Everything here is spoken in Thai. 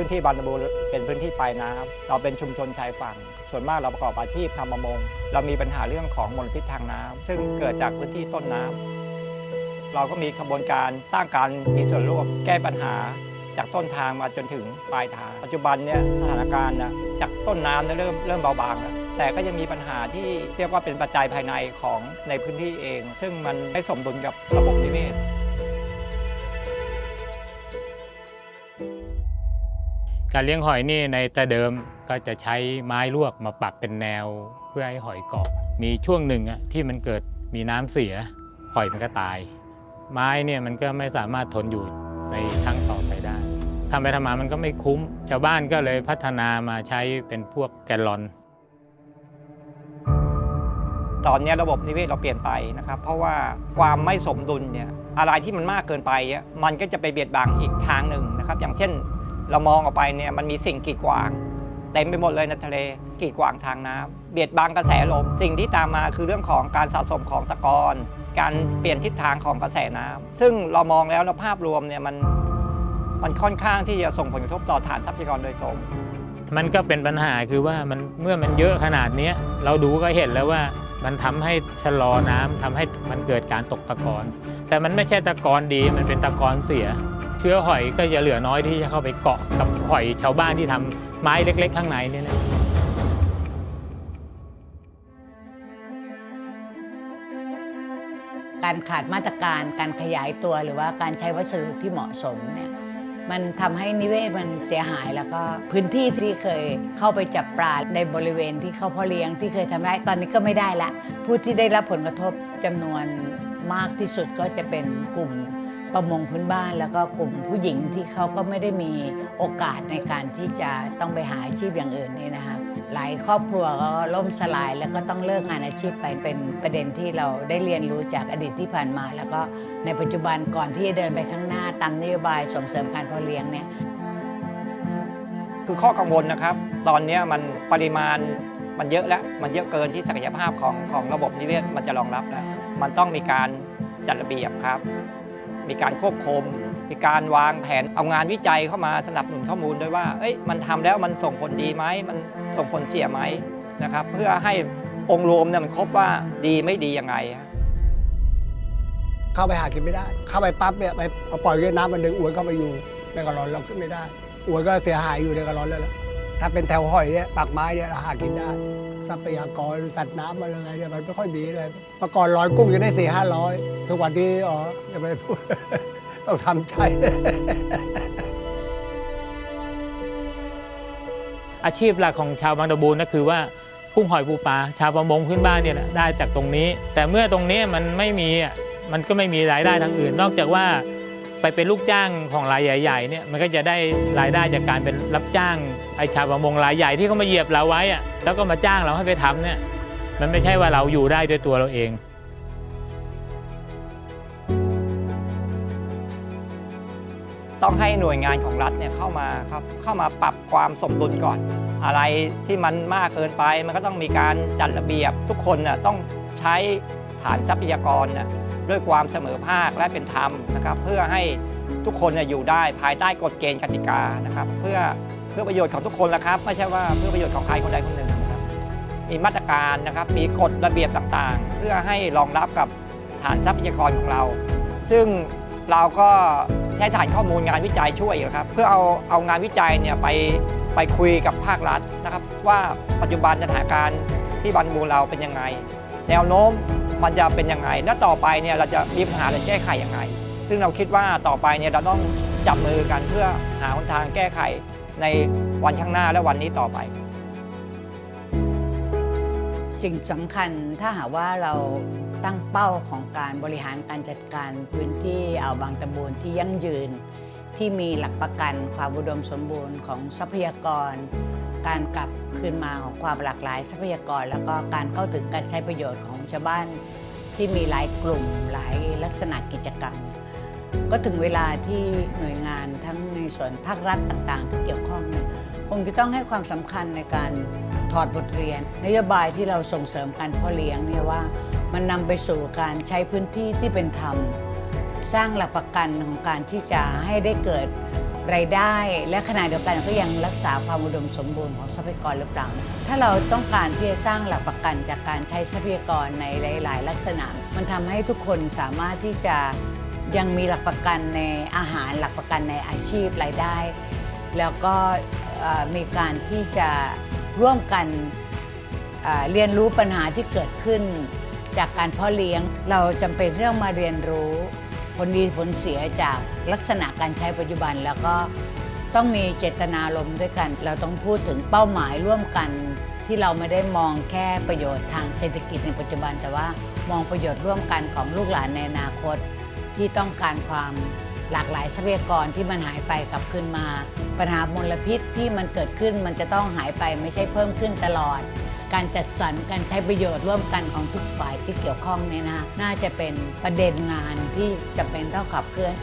พื้นที่บานตะบูเป็นพื้นที่ปลายน้ำเราเป็นชุมชนชายฝั่ง ส่วนมากเราประกอบอาชีพทำประมง เรามีปัญหาเรื่องของมลพิษทางน้ำซึ่งเกิดจากพื้นที่ต้นน้ำเราก็มีขบวนการสร้างการมีส่วนร่วมแก้ปัญหาจากต้นทางมาจนถึงปลายทาง ปัจจุบันเนี่ยสถานการณ์นะจากต้นน้ำเนี่ยเริ่มเริ่มเบาบางแล้วแต่ก็ยังมีปัญหาที่เรียกว่าเป็นปัจจัยภายในของในพื้นที่เอง ซึ่งมันไม่สมดุลกับระบบนิเวศ การเลี้ยงหอยนี่ในแต่เดิมก็จะใช้ไม้ลวกมาปักเป็นแนวเพื่อให้หอยเกาะ มีช่วงหนึ่งอะที่มันเกิดมีน้ำเสียหอยมันก็ตาย ไม้เนี่ยมันก็ไม่สามารถทนอยู่ในครั้งต่อไปได้ทำไปทำมามันก็ไม่คุ้ม ชาวบ้านก็เลยพัฒนามาใช้เป็นพวกแกลลอน ตอนนี้ระบบนิเวศเราเปลี่ยนไปนะครับ เพราะว่าความไม่สมดุลเนี่ยอะไรที่มันมากเกินไปเนี่ยมันก็จะไปเบียดบังอีกทางหนึ่งนะครับ อย่างเช่น เรามองออกไปเนี่ยมันมีสิ่งกีดขวางเต็มไปหมดเลยในทะเลกีดขวางทางน้ำเบียดบังกระแสลม สิ่งที่ตามมาคือเรื่องของการสะสมของตะกอนการเปลี่ยนทิศทางของกระแสน้ำซึ่งเรามองแล้วในภาพรวมเนี่ยมันมันค่อนข้างที่จะส่งผลกระทบต่อฐานทรัพยากรโดยตรง มันก็เป็นปัญหาคือว่ามันเมื่อมันเยอะขนาดนี้เราดูก็เห็นแล้วว่ามันทำให้ชะลอน้ำทำให้มันเกิดการตกตะกอนแต่มันไม่ใช่ตะกอนดีมันเป็นตะกอนเสีย เชื้อหอยก็จะเหลือน้อยที่จะเข้าไปเกาะกับหอยชาวบ้านที่ทำไม้เล็ก ๆ ข้างในเนี่ยนะการขาดมาตรการการขยายตัวหรือว่าการใช้วัสดุที่เหมาะสมเนี่ยมันทำให้นิเวศมันเสียหายแล้วก็พื้นที่ที่เคยเข้าไปจับปลาในบริเวณที่เขาเพาะเลี้ยงที่เคยทำได้ตอนนี้ก็ไม่ได้ละ ผู้ที่ได้รับผลกระทบจำนวนมากที่สุดก็จะเป็นกลุ่ม ประมงพื้นบ้านแล้วก็กลุ่มผู้หญิงที่เขาก็ไม่ได้มีโอกาสในการที่จะต้องไปหาอาชีพอย่างอื่นนี่นะคะหลายครอบครัวก็ล่มสลายแล้วก็ต้องเลิกงานอาชีพไปเป็นประเด็นที่เราได้เรียนรู้จากอดีตที่ผ่านมา แล้วก็ในปัจจุบันก่อนที่จะเดินไปข้างหน้าตามนโยบายส่งเสริมการพาะเลี้ยงเนี่ยคือข้อกังวลนะครับ ตอนนี้มันปริมาณมันเยอะแล้ว มันเยอะเกินที่ศักยภาพของของระบบนิเวศมันจะรองรับแล้ว มันต้องมีการจัดระเบียบครับ มีการควบคุม มีการวางแผนเอางานวิจัยเข้ามาสนับสนุนข้อมูลด้วยว่าเอ้ยมันทำแล้วมันส่งผลดีไหมมันส่งผลเสียไหมนะครับเพื่อให้องค์รวมเนี่ยมันครบว่าดีไม่ดียังไง เข้าไปหากินไม่ได้ เข้าไปปั๊บเนี่ยไปเอาปล่อยเวียน้ำมันดึงอวนเข้าไปอยู่ในกระรอนเราขึ้นไม่ได้อวนก็เสียหายอยู่ในกระรอนแล้วถ้าเป็นแถวหอยเนี่ยปากไม้เนี่ยเราหากินได้ ทรัพยากรสัตว์น้ำมันอะไรเนี่ยมันไม่ค่อยมีเลยเมื่อก่อนร้อยกุ้งจะได้สี่ห้าร้อยทุกวันนี้อ๋อจะไม่พูดต้องทำใจอาชีพหลักของชาวบางตะบูนก็คือว่ากุ้งหอยปูปลาชาวประมงพื้นบ้านเนี่ยแหละได้จากตรงนี้ แต่เมื่อตรงนี้มันไม่มีมันก็ไม่มีรายได้ทางอื่น นอกจากว่า ไปเป็นลูกจ้างของรายใหญ่ๆเนี่ยมันก็จะได้รายได้จากการเป็นรับจ้างไอชาวประมงรายใหญ่ที่เขามาเหยียบเราไว้อะแล้วก็มาจ้างเราให้ไปทำเนี่ยมันไม่ใช่ว่าเราอยู่ได้ด้วยตัวเราเองต้องให้หน่วยงานของรัฐเนี่ยเข้ามาครับเข้ามาปรับความสมดุลก่อน อะไรที่มันมากเกินไป มันก็ต้องมีการจัดระเบียบ ทุกคนน่ะต้องใช้ฐานทรัพยากรน่ะ ด้วยความเสมอภาคและเป็นธรรมนะครับ เพื่อให้ทุกคนอยู่ได้ภายใต้กฎเกณฑ์กติกานะครับ เพื่อเพื่อประโยชน์ของทุกคนละครับ ไม่ใช่ว่าเพื่อประโยชน์ของใครคนใดคนหนึ่งนะครับมีมาตรการนะครับมีกฎระเบียบต่างๆ เพื่อให้รองรับกับฐานทรัพยากรของเรา ซึ่งเราก็ใช้ฐานข้อมูลงานวิจัยช่วยนะครับ เพื่อเอาเอางานวิจัยเนี่ยไปไปคุยกับภาครัฐนะครับ ว่าปัจจุบันสถานการณ์ที่บันบูเราเป็นยังไง แนวโน้มมันจะเป็นยังไง และต่อไปเนี่ยเราจะมีปัญหาและแก้ไขยังไง ซึ่งเราคิดว่าต่อไปเนี่ยเราต้องจับมือกันเพื่อหาหนทางแก้ไขในวันข้างหน้าและวันนี้ต่อไป สิ่งสำคัญถ้าหากว่าเราตั้งเป้าของการบริหารการจัดการพื้นที่อ่าวบางตะบูนที่ยั่งยืน ที่มีหลักประกันความอุดมสมบูรณ์ของทรัพยากร การกลับคืนมาของความหลากหลายทรัพยากร แล้วก็การเข้าถึงการใช้ประโยชน์ของชาวบ้านที่มีหลายกลุ่มหลายลักษณะกิจกรรม ก็ถึงเวลาที่หน่วยงานทั้งในส่วนภาครัฐต่างๆ ที่เกี่ยวข้องคงจะต้องให้ความสำคัญในการถอดบทเรียน นโยบายที่เราส่งเสริมการพาะเลี้ยงเนี่ยว่ามันนำไปสู่การใช้พื้นที่ที่เป็นธรรม สร้างหลักประกันของการที่จะให้ได้เกิด รายได้ และขณะเดียวกันก็ยังรักษาความอุดมสมบูรณ์ของทรัพยากรหรือเปล่านะถ้าเราต้องการที่จะสร้างหลักประกันจากการใช้ทรัพยากรในหลาย ๆ ลักษณะ มันทำให้ทุกคนสามารถที่จะยังมีหลักประกันในอาหารหลักประกันในอาชีพรายได้ แล้วก็มีการที่จะร่วมกันเรียนรู้ปัญหาที่เกิดขึ้นจากการพ่อเลี้ยง เราจำเป็นที่ต้องมาเรียนรู้ ลดีผลเสียจากลักษณะการใช้ปัจจุบันแล้วก็ต้องมีเจตนารมณ์ด้วยกัน เราต้องพูดถึงเป้าหมายร่วมกัน ที่เราไม่ได้มองแค่ประโยชน์ทางเศรษฐกิจในปัจจุบัน แต่ว่ามองประโยชน์ร่วมกันของลูกหลานในอนาคต ที่ต้องการความหลากหลายทรัพยากรที่มันหายไปกลับคืนมา ปัญหามลพิษที่มันเกิดขึ้นมันจะต้องหายไปไม่ใช่เพิ่มขึ้นตลอด การจัดสรรการใช้ประโยชน์ร่วมกันของทุกฝ่ายที่เกี่ยวข้องเนี่ยนะน่าจะเป็นประเด็นงาน ที่จะเป็นต้องขับเคลื่อน